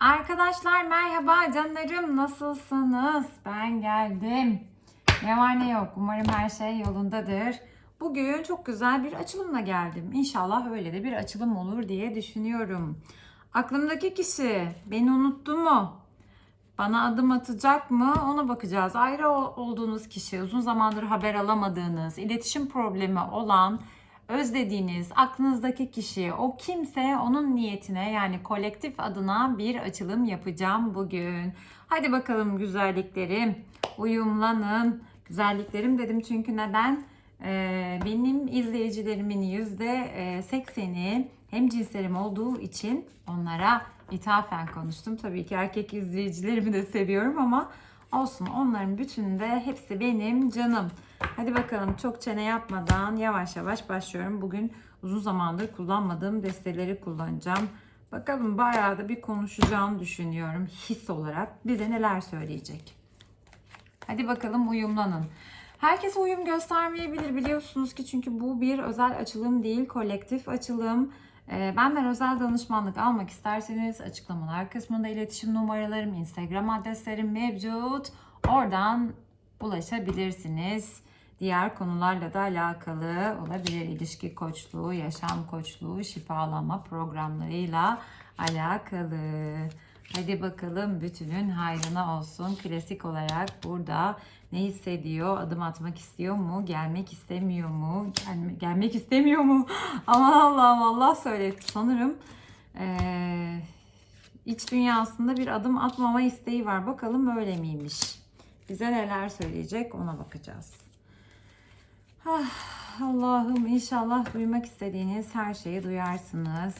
Arkadaşlar merhaba canlarım nasılsınız? Ben geldim. Ne var ne yok umarım her şey yolundadır. Bugün çok güzel bir açılımla geldim. İnşallah öyle de bir açılım olur diye düşünüyorum. Aklımdaki kişi beni unuttu mu? Bana adım atacak mı? Ona bakacağız. Ayrı ol- olduğunuz kişi, uzun zamandır haber alamadığınız, iletişim problemi olan, özlediğiniz, aklınızdaki kişi, o kimse onun niyetine yani kolektif adına bir açılım yapacağım bugün. Hadi bakalım güzelliklerim, uyumlanın. Güzelliklerim dedim çünkü neden? Ee, benim izleyicilerimin yüzde sekseni hem cinslerim olduğu için onlara ithafen konuştum. Tabii ki erkek izleyicilerimi de seviyorum ama olsun onların bütününde hepsi benim canım. Hadi bakalım çok çene yapmadan yavaş yavaş başlıyorum. Bugün uzun zamandır kullanmadığım desteleri kullanacağım. Bakalım bayağı da bir konuşacağım düşünüyorum his olarak. Bize neler söyleyecek. Hadi bakalım uyumlanın. Herkes uyum göstermeyebilir biliyorsunuz ki çünkü bu bir özel açılım değil, kolektif açılım. Ee, Benden özel danışmanlık almak isterseniz açıklamalar kısmında iletişim numaralarım, Instagram adreslerim mevcut. Oradan ulaşabilirsiniz. Diğer konularla da alakalı olabilir. İlişki koçluğu, yaşam koçluğu, şifalama programlarıyla alakalı. Hadi bakalım bütünün hayrına olsun. Klasik olarak burada ne hissediyor? Adım atmak istiyor mu? Gelmek istemiyor mu? Gelme- gelmek istemiyor mu? Aman Allah'ım Allah söyletti sanırım. Ee, iç dünyasında bir adım atmama isteği var. Bakalım öyle miymiş? Bize neler söyleyecek ona bakacağız. Ah, Allah'ım inşallah duymak istediğiniz her şeyi duyarsınız.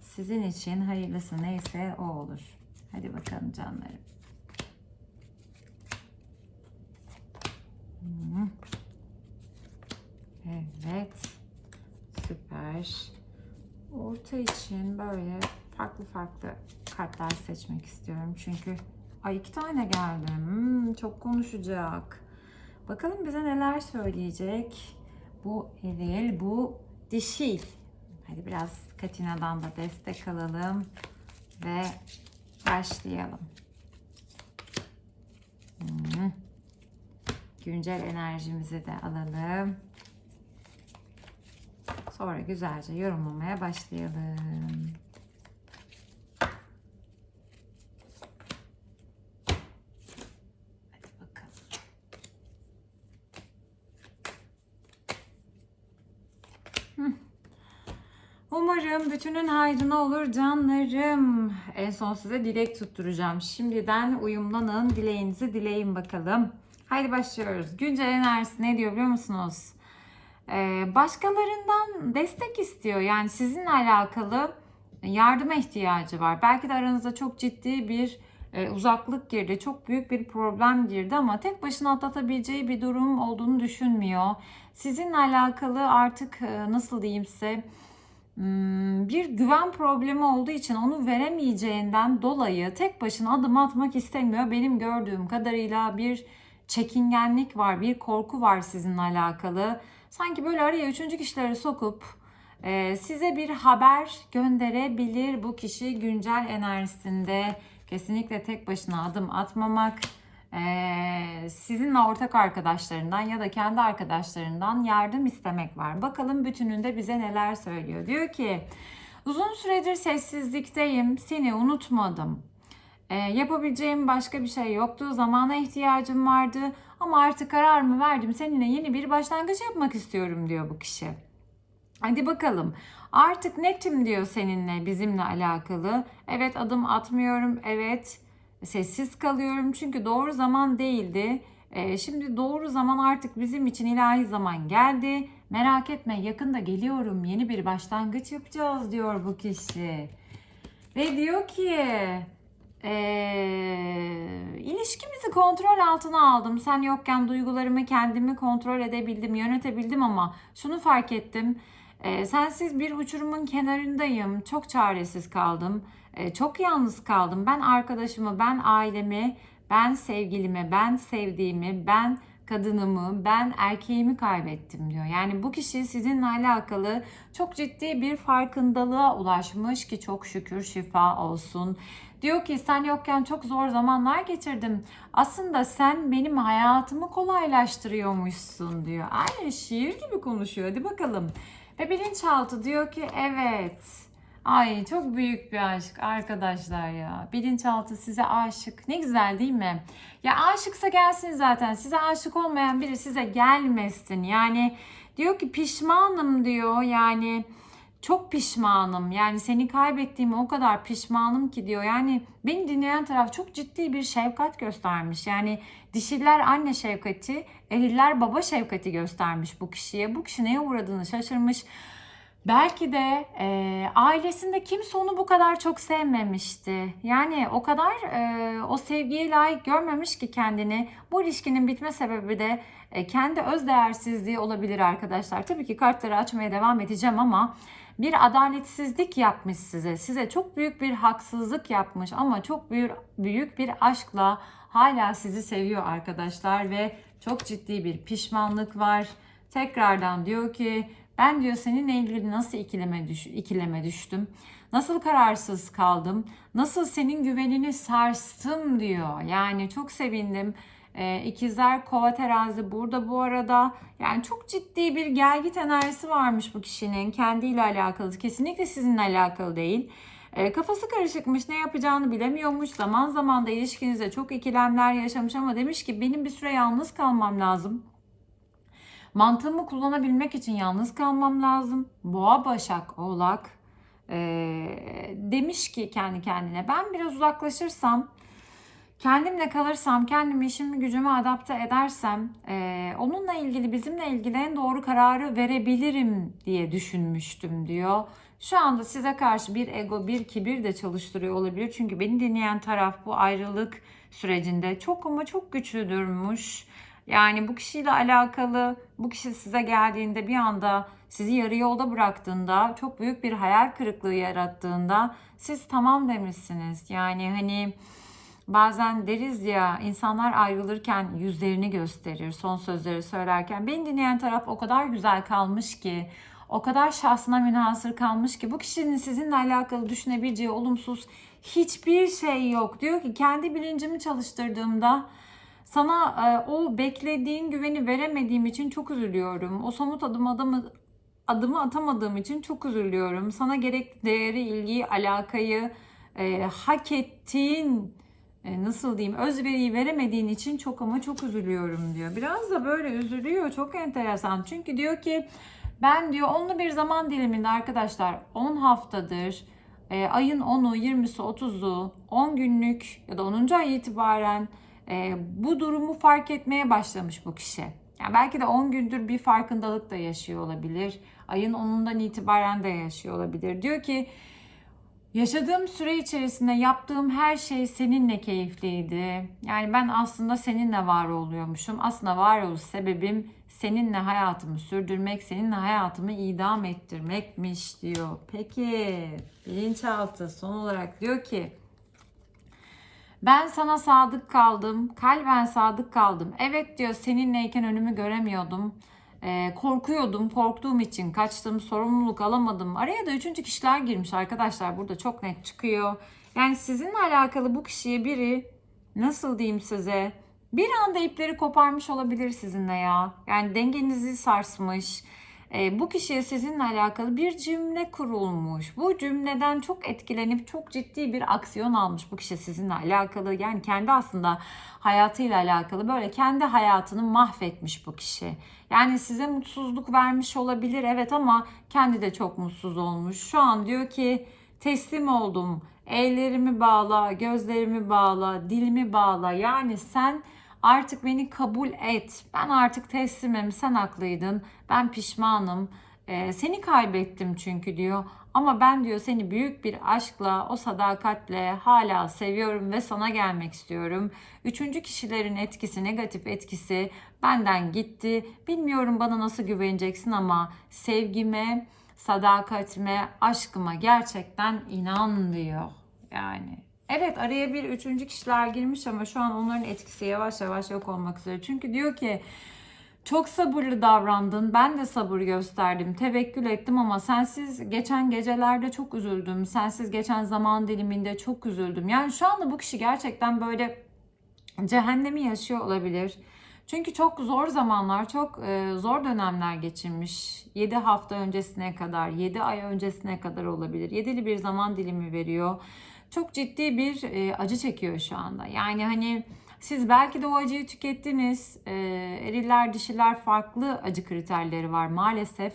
Sizin için hayırlısı neyse o olur. Hadi bakalım canlarım. Hı. Evet. Süper. Orta için böyle farklı farklı kartlar seçmek istiyorum. Çünkü ay iki tane geldi. Hmm, çok konuşacak. Bakalım bize neler söyleyecek. Bu eril, bu dişil. Hadi biraz Katina'dan da destek alalım ve başlayalım. Hmm. Güncel enerjimizi de alalım. Sonra güzelce yorumlamaya başlayalım. Umarım bütünün hayrına olur canlarım. En son size dilek tutturacağım. Şimdiden uyumlanın. Dileğinizi dileyin bakalım. Haydi başlıyoruz. Güncel enerjisi ne diyor biliyor musunuz? Ee, başkalarından destek istiyor. Yani sizinle alakalı yardıma ihtiyacı var. Belki de aranızda çok ciddi bir e, uzaklık girdi. Çok büyük bir problem girdi ama tek başına atlatabileceği bir durum olduğunu düşünmüyor. Sizinle alakalı artık e, nasıl diyeyim size hmm, bir güven problemi olduğu için onu veremeyeceğinden dolayı tek başına adım atmak istemiyor. Benim gördüğüm kadarıyla bir çekingenlik var, bir korku var sizinle alakalı. Sanki böyle araya üçüncü kişileri sokup e, size bir haber gönderebilir bu kişi güncel enerjisinde. Kesinlikle tek başına adım atmamak, sizinle ortak arkadaşlarından ya da kendi arkadaşlarından yardım istemek var. Bakalım bütününde bize neler söylüyor. Diyor ki uzun süredir sessizlikteyim, seni unutmadım. E, yapabileceğim başka bir şey yoktu. Zamana ihtiyacım vardı ama artık kararımı verdim. Seninle yeni bir başlangıç yapmak istiyorum diyor bu kişi. Hadi bakalım. Artık netim diyor seninle, bizimle alakalı. Evet adım atmıyorum. Evet sessiz kalıyorum. Çünkü doğru zaman değildi. Ee, şimdi doğru zaman artık bizim için ilahi zaman geldi. Merak etme yakında geliyorum. Yeni bir başlangıç yapacağız diyor bu kişi. Ve diyor ki eee, ilişkimizi kontrol altına aldım. Sen yokken duygularımı kendimi kontrol edebildim, yönetebildim ama şunu fark ettim. Eee, sensiz bir uçurumun kenarındayım. Çok çaresiz kaldım. Eee, çok yalnız kaldım. Ben arkadaşımı, ben ailemi, ben sevgilimi, ben sevdiğimi, ben kadınımı, ben erkeğimi kaybettim diyor. Yani bu kişi sizinle alakalı çok ciddi bir farkındalığa ulaşmış ki çok şükür şifa olsun. Diyor ki sen yokken çok zor zamanlar geçirdim. Aslında sen benim hayatımı kolaylaştırıyormuşsun diyor. Aynı şiir gibi konuşuyor. Hadi bakalım. Ve bilinçaltı diyor ki evet. Ay çok büyük bir aşk arkadaşlar ya. Bilinçaltı size aşık. Ne güzel değil mi? Ya aşıksa gelsin zaten. Size aşık olmayan biri size gelmesin. Yani diyor ki pişmanım diyor. Yani çok pişmanım. Yani seni kaybettiğime o kadar pişmanım ki diyor. Yani beni dinleyen taraf çok ciddi bir şefkat göstermiş. Yani dişiler anne şefkati, eriller baba şefkati göstermiş bu kişiye. Bu kişi neye uğradığını şaşırmış. Belki de e, ailesinde kimse onu bu kadar çok sevmemişti. Yani o kadar e, o sevgiye layık görmemiş ki kendini. Bu ilişkinin bitme sebebi de kendi öz değersizliği olabilir arkadaşlar. Tabii ki kartları açmaya devam edeceğim ama bir adaletsizlik yapmış size. Size çok büyük bir haksızlık yapmış ama çok büyük büyük bir aşkla hala sizi seviyor arkadaşlar ve çok ciddi bir pişmanlık var. Tekrardan diyor ki ben diyor seninle ilgili nasıl ikileme, düş ikileme düştüm? Nasıl kararsız kaldım? Nasıl senin güvenini sarstım diyor. Yani çok sevindim. Ee, ikizler kova terazi burada bu arada. Yani çok ciddi bir gelgit enerjisi varmış bu kişinin. Kendiyle alakalı. Kesinlikle sizinle alakalı değil. E, kafası karışıkmış, ne yapacağını bilemiyormuş. Zaman zaman da ilişkinizde çok ikilemler yaşamış ama demiş ki benim bir süre yalnız kalmam lazım. Mantığımı kullanabilmek için yalnız kalmam lazım. Boğa, Başak, Oğlak e, demiş ki kendi kendine ben biraz uzaklaşırsam kendimle kalırsam, kendimi işimi gücümü adapte edersem e, onunla ilgili bizimle ilgili en doğru kararı verebilirim diye düşünmüştüm diyor. Şu anda size karşı bir ego, bir kibir de çalıştırıyor olabilir. Çünkü beni dinleyen taraf bu ayrılık sürecinde çok ama çok güçlüdürmüş. Yani bu kişiyle alakalı bu kişi size geldiğinde bir anda sizi yarı yolda bıraktığında çok büyük bir hayal kırıklığı yarattığında siz tamam demişsiniz. Yani hani bazen deriz ya insanlar ayrılırken yüzlerini gösterir son sözleri söylerken. Beni dinleyen taraf o kadar güzel kalmış ki o kadar şahsına münhasır kalmış ki bu kişinin sizinle alakalı düşünebileceği olumsuz hiçbir şey yok. Diyor ki kendi bilincimi çalıştırdığımda sana e, o beklediğin güveni veremediğim için çok üzülüyorum. O somut adım adımı adımı atamadığım için çok üzülüyorum. Sana gerek değeri, ilgiyi, alakayı e, hak ettiğin e, nasıl diyeyim özveriyi veremediğin için çok ama çok üzülüyorum diyor. Biraz da böyle üzülüyor. Çok enteresan. Çünkü diyor ki ben diyor onlu bir zaman diliminde arkadaşlar 10 haftadır e, ayın 10'u, 20'si, 30'u, 10 günlük ya da 10. ay itibaren e, bu durumu fark etmeye başlamış bu kişi. Yani belki de 10 gündür bir farkındalık da yaşıyor olabilir. Ayın 10'undan itibaren de yaşıyor olabilir. Diyor ki Yaşadığım süre içerisinde yaptığım her şey seninle keyifliydi. Yani ben aslında seninle var oluyormuşum. Aslında varoluş sebebim seninle hayatımı sürdürmek, seninle hayatımı idam ettirmekmiş diyor. Peki bilinçaltı son olarak diyor ki ben sana sadık kaldım, kalben sadık kaldım. Evet diyor seninleyken önümü göremiyordum. Ee, korkuyordum, korktuğum için kaçtım, sorumluluk alamadım. Araya da üçüncü kişiler girmiş arkadaşlar. Burada çok net çıkıyor. Yani sizinle alakalı bu kişiye biri nasıl diyeyim size bir anda ipleri koparmış olabilir sizinle ya. Yani dengenizi sarsmış. Ee, bu kişiye sizinle alakalı bir cümle kurulmuş. Bu cümleden çok etkilenip çok ciddi bir aksiyon almış bu kişi sizinle alakalı. Yani kendi aslında hayatıyla alakalı böyle kendi hayatını mahvetmiş bu kişi. Yani size mutsuzluk vermiş olabilir evet ama kendi de çok mutsuz olmuş. Şu an diyor ki teslim oldum. Ellerimi bağla, gözlerimi bağla, dilimi bağla. Yani sen artık beni kabul et. Ben artık teslimim. Sen haklıydın. Ben pişmanım. Ee, seni kaybettim çünkü diyor. Ama ben diyor seni büyük bir aşkla, o sadakatle hala seviyorum ve sana gelmek istiyorum. Üçüncü kişilerin etkisi, negatif etkisi benden gitti. Bilmiyorum bana nasıl güveneceksin ama sevgime, sadakatime, aşkıma gerçekten inan diyor. Yani Evet araya bir üçüncü kişiler girmiş ama şu an onların etkisi yavaş yavaş yok olmak üzere. Çünkü diyor ki çok sabırlı davrandın. Ben de sabır gösterdim. Tevekkül ettim ama sensiz geçen gecelerde çok üzüldüm. Sensiz geçen zaman diliminde çok üzüldüm. Yani şu anda bu kişi gerçekten böyle cehennemi yaşıyor olabilir. Çünkü çok zor zamanlar, çok e, zor dönemler geçirmiş. 7 hafta öncesine kadar, 7 ay öncesine kadar olabilir. Yedili bir zaman dilimi veriyor. Çok ciddi bir e, acı çekiyor şu anda. Yani hani siz belki de o acıyı tükettiniz. E, eriller, dişiler farklı acı kriterleri var maalesef.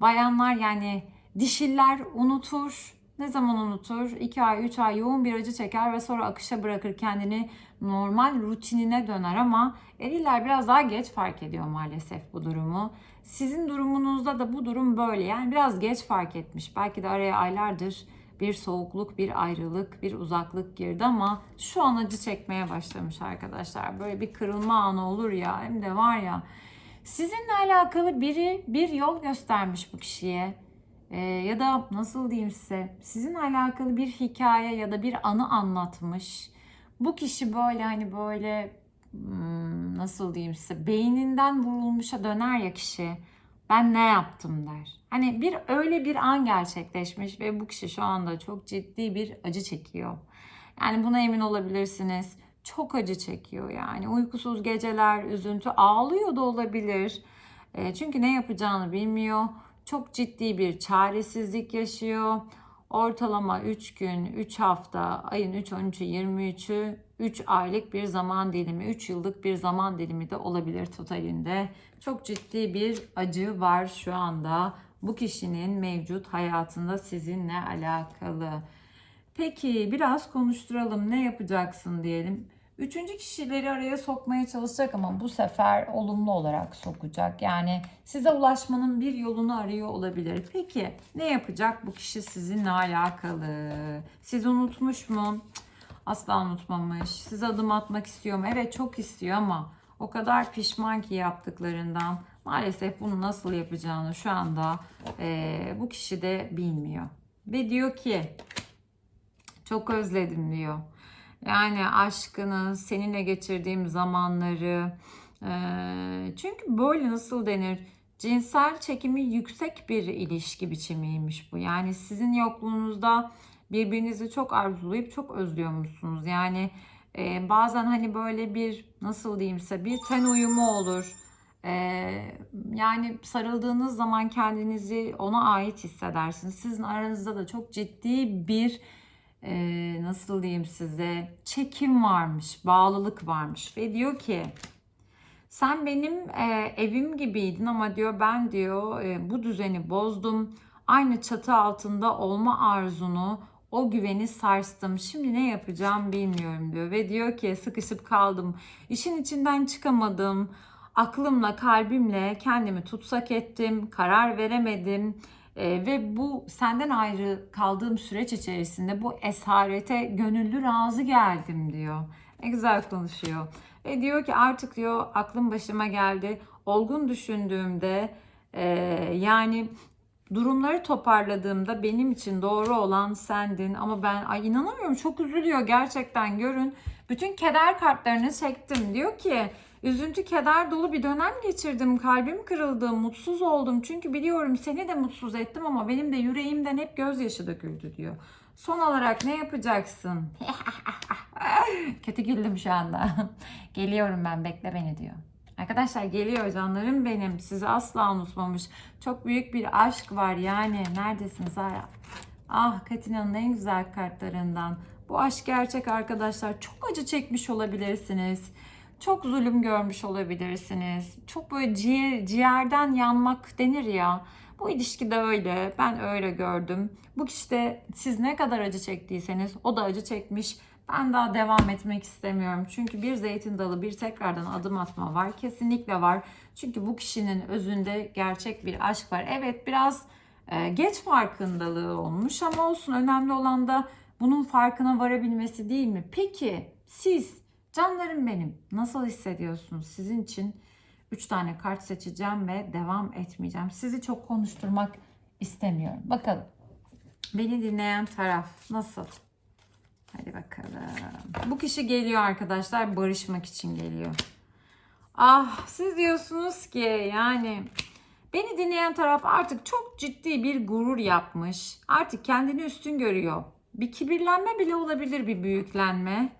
Bayanlar yani dişiller unutur. Ne zaman unutur? 2 ay, 3 ay yoğun bir acı çeker ve sonra akışa bırakır kendini normal rutinine döner ama eriller biraz daha geç fark ediyor maalesef bu durumu. Sizin durumunuzda da bu durum böyle. Yani biraz geç fark etmiş. Belki de araya aylardır bir soğukluk, bir ayrılık, bir uzaklık girdi ama şu an acı çekmeye başlamış arkadaşlar. Böyle bir kırılma anı olur ya hem de var ya. Sizinle alakalı biri bir yol göstermiş bu kişiye. Ee, ya da nasıl diyeyim size sizinle alakalı bir hikaye ya da bir anı anlatmış. Bu kişi böyle hani böyle hmm, nasıl diyeyim size beyninden vurulmuşa döner ya kişi. Ben ne yaptım der. Hani bir öyle bir an gerçekleşmiş ve bu kişi şu anda çok ciddi bir acı çekiyor. Yani buna emin olabilirsiniz. Çok acı çekiyor yani. Uykusuz geceler, üzüntü, ağlıyor da olabilir. E, çünkü ne yapacağını bilmiyor. Çok ciddi bir çaresizlik yaşıyor. Ortalama 3 gün, 3 hafta, ayın 3, 13'ü, 23'ü 3 aylık bir zaman dilimi, 3 yıllık bir zaman dilimi de olabilir totalinde. Çok ciddi bir acı var şu anda bu kişinin mevcut hayatında sizinle alakalı. Peki biraz konuşturalım. Ne yapacaksın diyelim. Üçüncü kişileri araya sokmaya çalışacak ama bu sefer olumlu olarak sokacak. Yani size ulaşmanın bir yolunu arıyor olabilir. Peki ne yapacak bu kişi sizinle alakalı? Sizi unutmuş mu? Cık, Asla unutmamış. Size adım atmak istiyor mu? Evet çok istiyor ama o kadar pişman ki yaptıklarından. Maalesef bunu nasıl yapacağını şu anda eee, bu kişi de bilmiyor. Ve diyor ki çok özledim diyor. Yani aşkını, seninle geçirdiğim zamanları. eee, çünkü böyle nasıl denir? Cinsel çekimi yüksek bir ilişki biçimiymiş bu. Yani sizin yokluğunuzda birbirinizi çok arzulayıp çok özlüyormuşsunuz. Yani e, bazen hani böyle bir nasıl diyeyim size bir ten uyumu olur. E, yani sarıldığınız zaman kendinizi ona ait hissedersiniz. Sizin aranızda da çok ciddi bir e, nasıl diyeyim size çekim varmış, bağlılık varmış ve diyor ki sen benim e, evim gibiydin ama diyor ben diyor e, bu düzeni bozdum. Aynı çatı altında olma arzunu, o güveni sarstım. Şimdi ne yapacağım bilmiyorum diyor ve diyor ki sıkışıp kaldım. İşin içinden çıkamadım. Aklımla, kalbimle kendimi tutsak ettim, karar veremedim. E, ve bu senden ayrı kaldığım süreç içerisinde bu esarete gönüllü razı geldim diyor. Ne güzel konuşuyor. Ve diyor ki artık diyor aklım başıma geldi. Olgun düşündüğümde e, yani durumları toparladığımda benim için doğru olan sendin ama ben ay inanamıyorum çok üzülüyor gerçekten görün. Bütün keder kartlarını çektim. Diyor ki üzüntü keder dolu bir dönem geçirdim. Kalbim kırıldı, mutsuz oldum. Çünkü biliyorum seni de mutsuz ettim ama benim de yüreğimden hep gözyaşı döküldü diyor. Son olarak ne yapacaksın? Kötü güldüm şu anda. Geliyorum ben bekle beni diyor. Arkadaşlar geliyor canlarım benim. Sizi asla unutmamış. Çok büyük bir aşk var yani. Neredesin Zara? Ah Katina'nın en güzel kartlarından. Bu aşk gerçek arkadaşlar. Çok acı çekmiş olabilirsiniz. Çok zulüm görmüş olabilirsiniz. Çok böyle ciğer, ciğerden yanmak denir ya. Bu ilişki de öyle. Ben öyle gördüm. Bu kişi de siz ne kadar acı çektiyseniz o da acı çekmiş. Ben daha devam etmek istemiyorum. Çünkü bir zeytin dalı, bir tekrardan adım atma var. Kesinlikle var. Çünkü bu kişinin özünde gerçek bir aşk var. Evet biraz e, geç farkındalığı olmuş ama olsun. Önemli olan da bunun farkına varabilmesi değil mi? Peki siz canlarım benim nasıl hissediyorsunuz? Sizin için 3 tane kart seçeceğim ve devam etmeyeceğim. Sizi çok konuşturmak istemiyorum. Bakalım. Beni dinleyen taraf nasıl? Hadi bakalım. Bu kişi geliyor arkadaşlar barışmak için geliyor. Ah siz diyorsunuz ki yani beni dinleyen taraf artık çok ciddi bir gurur yapmış. Artık kendini üstün görüyor. Bir kibirlenme bile olabilir bir büyüklenme.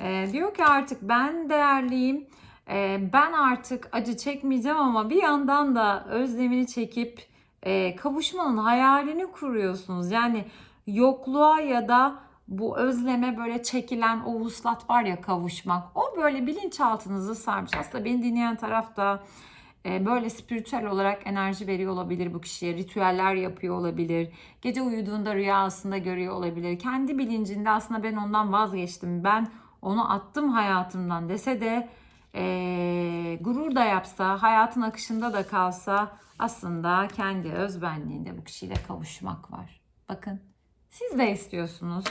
Ee, diyor ki artık ben değerliyim. Ee, ben artık acı çekmeyeceğim ama bir yandan da özlemini çekip e, kavuşmanın hayalini kuruyorsunuz. Yani yokluğa ya da bu özleme böyle çekilen o vuslat var ya kavuşmak. O böyle bilinçaltınızı sarmış. Aslında beni dinleyen taraf da e, böyle spiritüel olarak enerji veriyor olabilir bu kişiye. Ritüeller yapıyor olabilir. Gece uyuduğunda rüyasında görüyor olabilir. Kendi bilincinde aslında ben ondan vazgeçtim. Ben onu attım hayatımdan dese de e, gurur da yapsa, hayatın akışında da kalsa aslında kendi özbenliğinde bu kişiyle kavuşmak var. Bakın siz de istiyorsunuz.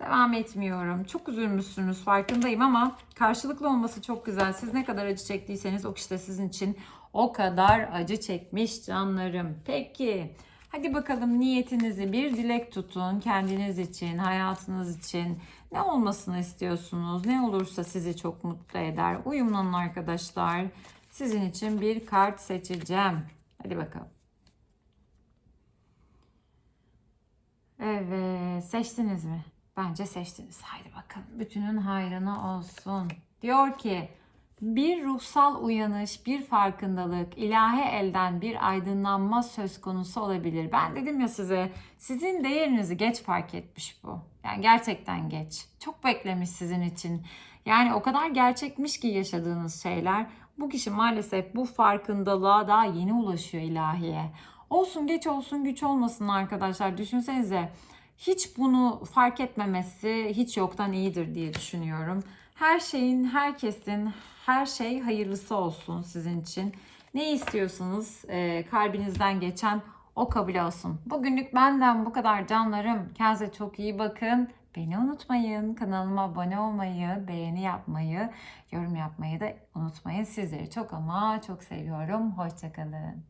Devam etmiyorum. Çok üzülmüşsünüz farkındayım ama karşılıklı olması çok güzel. Siz ne kadar acı çektiyseniz o kişi de sizin için o kadar acı çekmiş canlarım. Peki hadi bakalım niyetinizi bir dilek tutun kendiniz için, hayatınız için. Ne olmasını istiyorsunuz? Ne olursa sizi çok mutlu eder. Uyumlanın arkadaşlar. Sizin için bir kart seçeceğim. Hadi bakalım. Evet, seçtiniz mi? Bence seçtiniz. Haydi bakalım. Bütünün hayrına olsun. Diyor ki bir ruhsal uyanış, bir farkındalık, ilahi elden bir aydınlanma söz konusu olabilir. Ben dedim ya size, sizin değerinizi geç fark etmiş bu. Yani gerçekten geç. Çok beklemiş sizin için. Yani o kadar gerçekmiş ki yaşadığınız şeyler. Bu kişi maalesef bu farkındalığa daha yeni ulaşıyor ilahiye. Olsun geç olsun güç olmasın arkadaşlar. Düşünsenize hiç bunu fark etmemesi hiç yoktan iyidir diye düşünüyorum. Her şeyin, herkesin, her şey hayırlısı olsun sizin için. Ne istiyorsanız e, kalbinizden geçen o kabul olsun. Bugünlük benden bu kadar canlarım. Kendinize çok iyi bakın. Beni unutmayın. Kanalıma abone olmayı, beğeni yapmayı, yorum yapmayı da unutmayın. Sizleri çok ama çok seviyorum. Hoşçakalın.